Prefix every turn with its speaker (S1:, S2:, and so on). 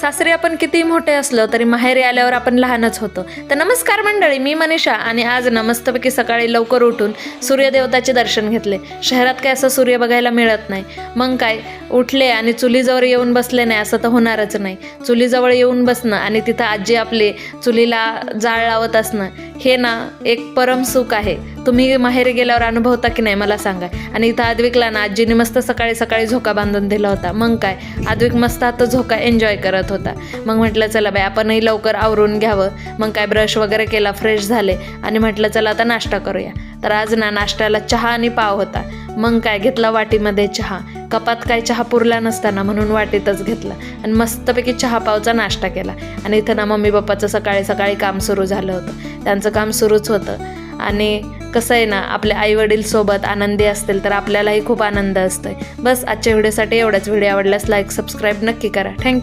S1: सासरी आपण किती मोठे असलो तरी माहेरी आल्यावर आपण लहानच होतो. तर नमस्कार मंडळी मी मनीषा आणि आज ना मस्तपैकी सकाळी लवकर उठून सूर्यदेवताचे दर्शन घेतले. शहरात काय असं सूर्य बघायला मिळत नाही. मग काय? उठले आणि चुलीजवळ येऊन बसले नाही असं तर होणारच नाही. चुलीजवळ येऊन बसणं आणि तिथं आजी आपले चुलीला जाळ लावत असणं हे ना एक परम सुख आहे. तुम्ही माहेरी गेल्यावर अनुभवता की नाही मला सांगा. आणि इथं आद्विकला ना आजीने मस्त सकाळी सकाळी झोका बांधून दिला होता. मग काय? आद्विक मस्त आता झोका एन्जॉय करत होता. मग म्हटलं चला बाई आपणही लवकर आवरून घ्यावं. मग काय ब्रश वगैरे केला फ्रेश झाले. आणि म्हटलं चला आता नाश्ता करूया. तर आज ना नाश्त्याला चहा आणि पाव होता. मग काय घेतला वाटीमध्ये चहा. कपात काय चहा पुरला नसताना म्हणून वाटेतच घेतला आणि मस्तपैकी चहा पावचा नाश्ता केला. आणि इथं ना मम्मी पप्पाचं सकाळी सकाळी काम सुरू झालं होतं. त्यांचं काम सुरूच होतं. आणि कसं आहे ना आपले आईवडील सोबत आनंदी असतील तर आपल्यालाही खूप आनंद असतोय. बस आजच्या व्हिडिओसाठी एवढाच. व्हिडिओ आवडल्यास लाईक सबस्क्राईब नक्की करा. थँक्यू